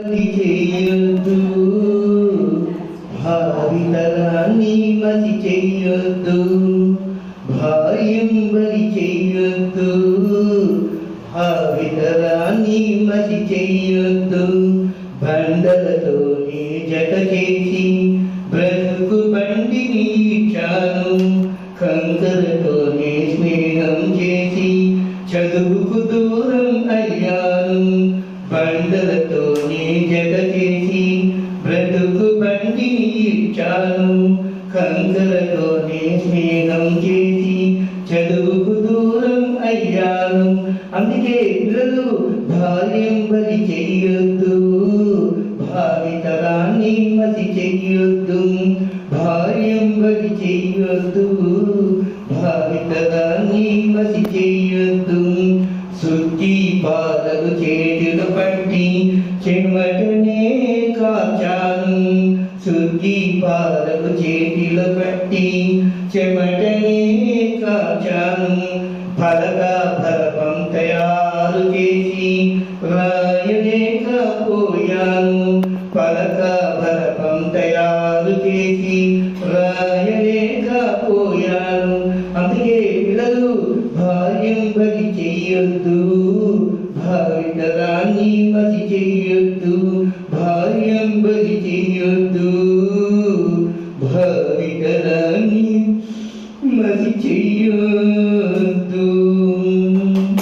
బలి చేయొద్దు భావితరాన్ని మతి చేయొద్దు. భార్యం బలి చేయొద్దు. భావితరాన్ని మతి చేయొద్దు. బండలతోనే జత చేసి బ్రతుకు బండిని ఇచ్చాను కంకరతోనే స్నేహం చేసి చదువుకుతూ బండలతోనే జత చేసి బ్రతుకు పండి ఇచ్చాను. కంకరతోనే స్నేహం చేసి చదువుకు దూరం అయ్యాను. అందుకే పిల్లలు భార్యం బలి చెయ్యొద్దు భావితరాన్ని మతి చెయ్యొద్దు. భార్యం బలి చెయ్యొద్దు భావితరాన్ని మతి చెయ్యొద్దు. పాదలు చేతులు పట్టి చెమటనే కాచాను. శుద్ధి పాదలు చేతులు పట్టి చెమటనే కాచాను. ఫలగా ఫలకం తయారు చేసి రాయలేకపోయాను పలక ఫలకం తయారు చేసి రాయలేకపోయాను అందుకే పిల్లలు భార్యం బలి ഭരിചെയ്യത്തു ഭാര്യം ഭരിചെയ്യത്തു ഭവിതരാണി മതിച്ചെയ്യോ